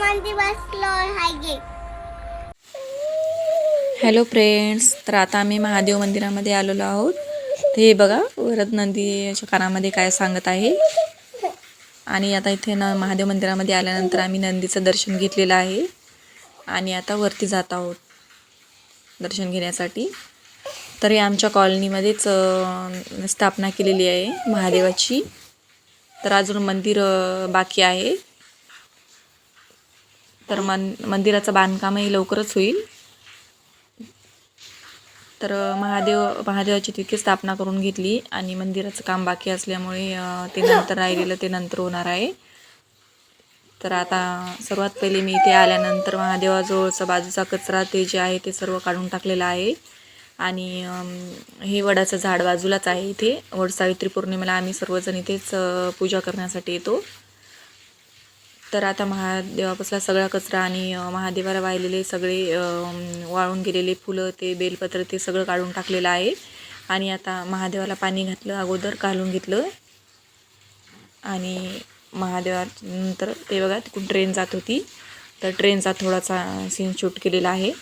मंदी बसलो आहे हॅलो फ्रेंड्स तर आता आम्ही महादेव मंदिरामध्ये आलेलो आहोत. तर हे बघा वरद नंदीच्या कानामध्ये काय सांगत आहे. आणि आता इथे न महादेव मंदिरामध्ये आल्यानंतर आम्ही नंदीचं दर्शन घेतलेलं आहे. आणि आता वरती जात आहोत दर्शन घेण्यासाठी. तर हे आमच्या कॉलनीमध्येच स्थापना केलेली आहे महादेवाची. तर अजून मंदिर बाकी आहे. तर मन मंदिराचं बांधकामही लवकरच होईल. तर महादेव महादेवाची तिथे स्थापना करून घेतली आणि मंदिराचं काम बाकी असल्यामुळे ते नंतर राहिलेलं ते नंतर होणार आहे. तर आता सर्वात पहिले मी इथे आल्यानंतर महादेवाजवळचा बाजूचा कचरा ते जे आहे ते सर्व काढून टाकलेलं आहे. आणि हे वडाचं झाड बाजूलाच आहे इथे. वड सावित्री पौर्णिमेला आम्ही सर्वजण इथेच पूजा करण्यासाठी येतो. तर आता महादेवापासला सगळा कचरा आणि महादेवाला वाहिलेले सगळे वाळून गेलेले फुलं ते बेलपत्र ते सगळं काढून टाकलेलं आहे. आणि आता महादेवाला पाणी घातलं अगोदर घालून घेतलं. आणि महादेवानंतर ते बघा तिकडून ट्रेन जात होती. तर ट्रेनचा थोडासा सीन शूट केलेला आहे.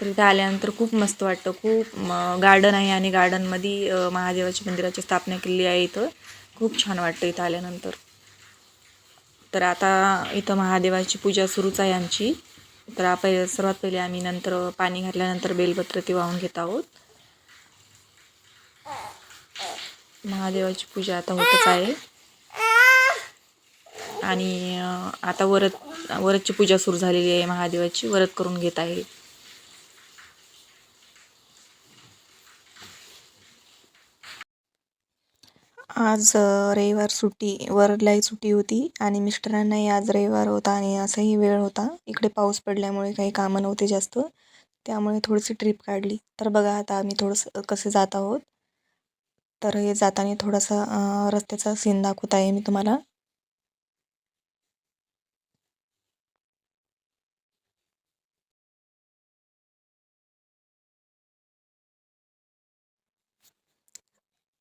तर इथं आल्यानंतर खूप मस्त वाटतं. खूप गार्डन आहे आणि गार्डनमध्ये महादेवाच्या मंदिराची स्थापना केलेली आहे इथं. खूप छान वाटतं इथं आल्यानंतर. तर आता इथं महादेवाची पूजा सुरूच आहे आमची. तर आपण सर्वात पहिले आम्ही नंतर पाणी घातल्यानंतर बेलपत्र ते वाहून घेत आहोत. महादेवाची पूजा आता होतच आहे. आणि आता वरत वरदची पूजा सुरू झालेली आहे महादेवाची. वरद करून घेत आहे. आज रविवार सुट्टी वरदलाही सुट्टी होती आणि मिस्टरांनाही आज रविवार होता आणि असाही वेळ होता. इकडे पाऊस पडल्यामुळे काही कामं नव्हते जास्त. त्यामुळे थोडीशी ट्रिप काढली. तर बघा आता आम्ही थोडंसं कसे जात आहोत. तर हे जाताना थोडासा रस्त्याचा सीन दाखवत आहे मी तुम्हाला.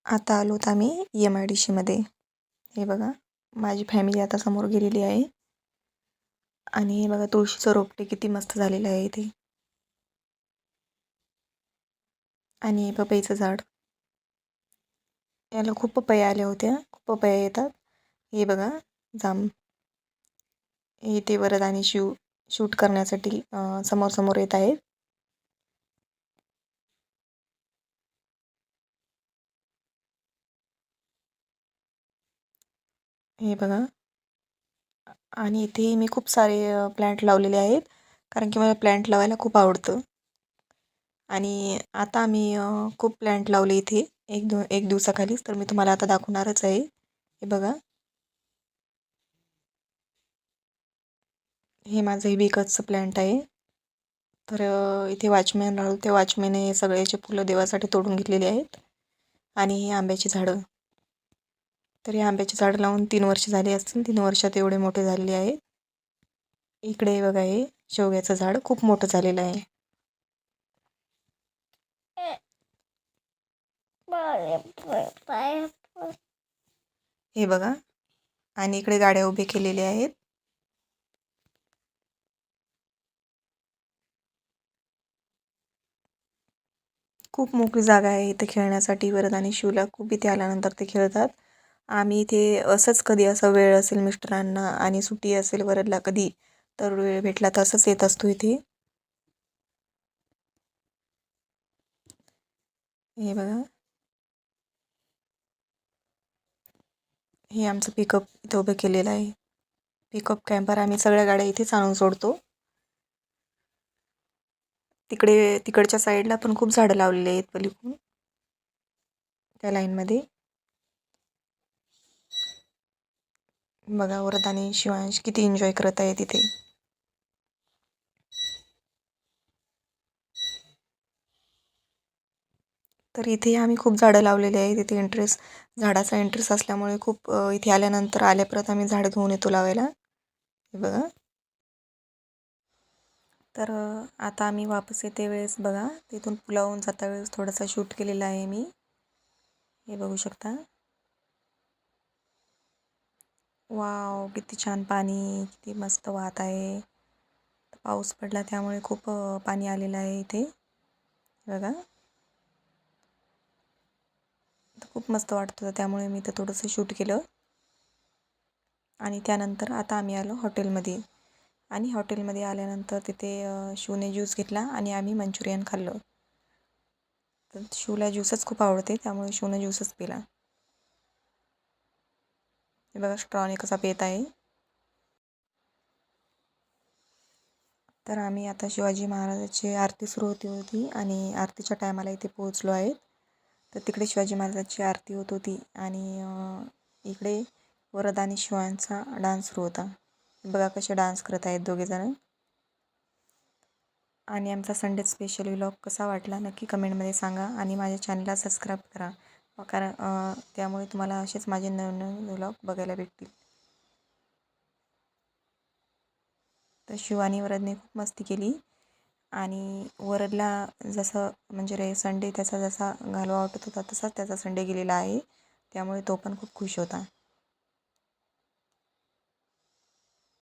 आता आलोत आम्ही एम आय डी सीमध्ये हे बघा माझी फॅमिली आता समोर गेलेली आहे. आणि हे बघा तुळशीचं रोपटे किती मस्त झालेलं आहे इथे. आणि हे पपईचं झाड. याला खूप पपया आल्या होत्या. खूप पपया येतात. हे बघा जाम हे ते वरद आणि शिव शूट करण्यासाठी समोर समोर येत आहेत. हे बघा. आणि इथे मी खूप सारे प्लॅन्ट लावलेले आहेत. कारण की मला प्लॅन्ट लावायला खूप आवडतं. आणि आता आम्ही खूप प्लॅन्ट लावले इथे. एक दो एक दिवसाखालीच. तर मी तुम्हाला आता दाखवणारच आहे. हे बघा. हे माझं हे बिकसचं प्लॅन्ट आहे. तर इथे वॉचमॅन राहतो त्या वॉचमॅने हे सगळ्याचे फुलं देवासाठी तोडून घेतलेली आहेत. आणि हे आंब्याची झाडं. तर हे आंब्याचे झाडं लावून तीन वर्ष झाली असतील. तीन वर्षात एवढे मोठे झालेले आहेत. इकडे बघा हे शेवग्याचं झाड खूप मोठं झालेलं आहे. हे बघा. आणि इकडे गाड्या उभे केलेल्या आहेत. खूप मोकळी जागा आहे इथे खेळण्यासाठी. वरद आणि शिवला खूप इथे आल्यानंतर ते खेळतात. आम्ही इथे असंच कधी असं वेळ असेल मिस्टरांना आणि सुट्टी असेल वरदला कधी तर वेळ भेटला तर असंच येत असतो इथे. हे बघा. हे आमचं पिकअप इथं उभं केलेलं आहे. पिकअप कॅम्पर आम्ही सगळ्या गाड्या इथेच आणून सोडतो. तिकडे तिकडच्या साईडला पण खूप झाडं लावलेली आहेत पलीकडून. त्या लाईनमध्ये बघा वरद आणि शिवांश किती एन्जॉय करत आहे तिथे. तर इथे आम्ही खूप झाडं लावलेली आहे. तिथे इंटरेस्ट झाडाचा इंटरेस्ट असल्यामुळे खूप इथे आल्यानंतर आल्या परत आम्ही झाडं घेऊन येतो लावायला. हे बघा. तर आता आम्ही वापस येते वेळेस बघा. तिथून पुलावून जाता वेळेस थोडासा शूट केलेला आहे मी. हे बघू शकता. वाव किती छान पाणी किती मस्त वाहत आहे. पाऊस पडला त्यामुळे खूप पाणी आलेलं आहे इथे. बघा. तर खूप मस्त वाटत होतं त्यामुळे मी तर थोडंसं शूट केलं. आणि त्यानंतर आता आम्ही आलो हॉटेलमध्ये. आणि हॉटेलमध्ये आल्यानंतर तिथे शिवने ज्यूस घेतला आणि आम्ही मंचुरियन खाल्लं. तर शिवला ज्यूसच खूप आवडते त्यामुळे शिवनं ज्यूसच पिला. हे बघा स्ट्रॉने कसा पेत आहे. तर आम्ही आता शिवाजी महाराजाची आरती सुरू होती होती आणि आरतीच्या टायमाला इथे पोहोचलो आहे तर तिकडे शिवाजी महाराजाची आरती होत होती आणि इकडे वरद आणि शिवांचा डान्स सुरू होता. बघा कसे डान्स करत आहेत दोघेजण आणि आमचा संडे स्पेशल व्लॉग कसा वाटला नक्की कमेंटमध्ये सांगा आणि माझ्या चॅनलला सबस्क्राईब करा. कारण त्यामुळे तुम्हाला असेच माझे नवनवीन व्लॉग बघायला भेटतील. तर शिवानी वरदने खूप मस्ती केली. आणि वरदला जसं म्हणजे रे संडे त्याचा जसा घालवा वाटत होता तसाच त्याचा संडे गेलेला आहे. त्यामुळे तो पण खूप खुश होता.